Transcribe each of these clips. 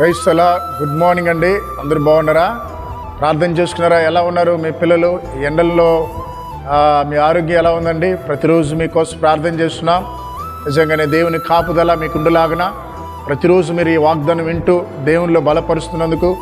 రైస్తులా good morning అండి. అందరూ బాగున్నారా? ప్రార్థన చేసుకున్నారా? ఎలా ఉన్నారు మీ పిల్లలు? ఎండల్లో మీ ఆరోగ్యం ఎలా ఉందండి? ప్రతిరోజు మీకోసం ప్రార్థన చేస్తున్నాం. నిజంగానే దేవుని కాపుదల మీకుండులాగన ప్రతిరోజు మీరు ఈ వాగ్దానం వింటూ దేవునిలో బలపరుస్తున్నందుకు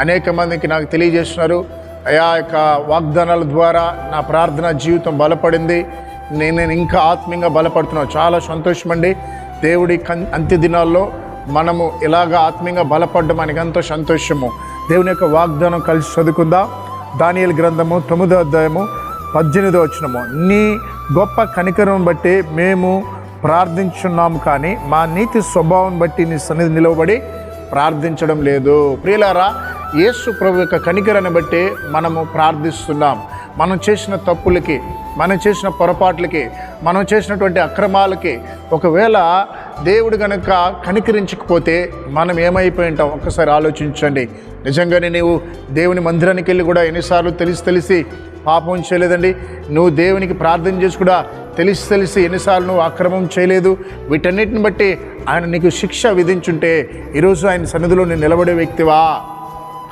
అనేక మందికి నాకు తెలియజేస్తున్నారు. అయా యొక్క వాగ్దానాల ద్వారా నా ప్రార్థన జీవితం బలపడింది. నేను నేను ఇంకా ఆత్మీయంగా బలపడుతున్నాను. చాలా సంతోషం అండి దేవుడి కన్ అంత్య దినాల్లో మనము ఇలాగ ఆత్మీయంగా బలపడడం మనకి ఎంతో సంతోషము. దేవుని యొక్క వాగ్దానం కలిసి చదువుకుందాం. దానియలు గ్రంథము తొమ్మిదో అధ్యాయము పద్దెనిమిదో వచ్చినము నీ గొప్ప కనికరం బట్టి మేము ప్రార్థించున్నాము కానీ మా నీతి స్వభావం బట్టి నీ సన్నిధి నిలవబడి ప్రార్థించడం లేదు. ప్రియులారా యేసు ప్రభు యొక్క కనికరాన్ని బట్టి మనము ప్రార్థిస్తున్నాం. మనం చేసిన తప్పులకి మనం చేసిన పొరపాట్లకి మనం చేసినటువంటి అక్రమాలకి ఒకవేళ దేవుడు కనుక కనికరించకపోతే మనం ఏమైపోయి ఉంటాం ఒక్కసారి ఆలోచించండి. నిజంగానే నీవు దేవుని మందిరానికి వెళ్ళి కూడా ఎన్నిసార్లు తెలిసి తెలిసి పాపం చేయలేదండి. నువ్వు దేవునికి ప్రార్థన చేసి కూడా తెలిసి తెలిసి ఎన్నిసార్లు నువ్వు అక్రమం చేయలేదు. వీటన్నిటిని బట్టి ఆయన నీకు శిక్ష విధించుంటే ఈరోజు ఆయన సన్నిధిలో నేను నిలబడే వ్యక్తివా?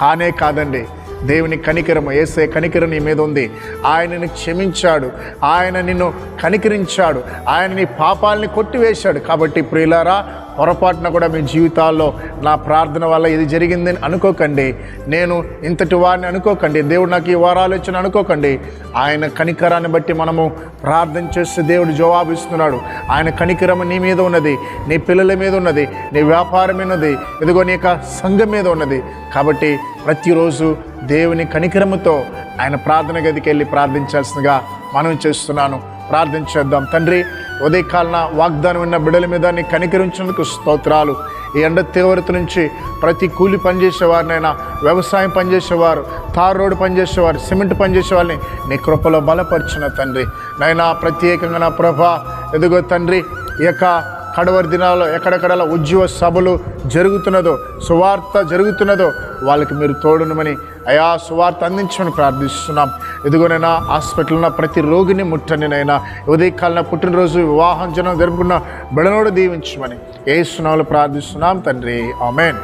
కానే కాదండి. దేవుని కనికరం ఏసే కనికరం నీ మీద ఉంది. ఆయన నిన్ను క్షమించాడు. ఆయన నిన్ను కనికరించాడు. ఆయన నీ పాపాలని కొట్టివేశాడు. కాబట్టి ప్రియులారా పొరపాటున కూడా మీ జీవితాల్లో నా ప్రార్థన వల్ల ఇది జరిగిందని అనుకోకండి. నేను ఇంతటి వారిని అనుకోకండి. దేవుడు నాకు ఈ వారాలు ఇచ్చిన అనుకోకండి. ఆయన కనికరాన్ని బట్టి మనము ప్రార్థన చేస్తే దేవుడు జవాబిస్తున్నాడు ఆయన కనికరం నీ మీద ఉన్నది నీ పిల్లల మీద ఉన్నది నీ వ్యాపారం మీద ఉన్నది ఇదిగో నీ యొక్క సంఘం మీద ఉన్నది. కాబట్టి ప్రతిరోజు దేవుని కనికరముతో ఆయన ప్రార్థన గదికి వెళ్ళి ప్రార్థించాల్సిందిగా మనం చేస్తున్నాను. ప్రార్థన చేద్దాం. తండ్రి ఉదయకాలన వాగ్దానం ఉన్న బిడ్డల మీద నీ కనికరించినందుకు స్తోత్రాలు. ఈ ఎండ తీవ్రత నుంచి ప్రతి కూలి పనిచేసేవారినైనా వ్యవసాయం పనిచేసేవారు తార్ రోడ్డు పనిచేసేవారు సిమెంట్ పనిచేసే వాళ్ళని నీ కృపలో బలపరిచిన తండ్రి. నైనా ప్రత్యేకంగా నా ప్రభ ఎదుగో తండ్రి ఈ యొక్క కడవరి దినాల్లో ఎక్కడెక్కడ ఉద్యోగ సభలు జరుగుతున్నదో సువార్త జరుగుతున్నదో వాళ్ళకి మీరు తోడునమని అయా సువార్త అందించమని ప్రార్థిస్తున్నాం. ఇదిగోనైనా హాస్పిటల్ ఉన్న ప్రతి రోగిని ముట్టనినైనా ఉదయకాలన పుట్టినరోజు వివాహం జనం జరుపుకున్న బిడనోడు దీవించమని. ఏ సునాలు ప్రార్థిస్తున్నాం తండ్రి. ఆమెన్.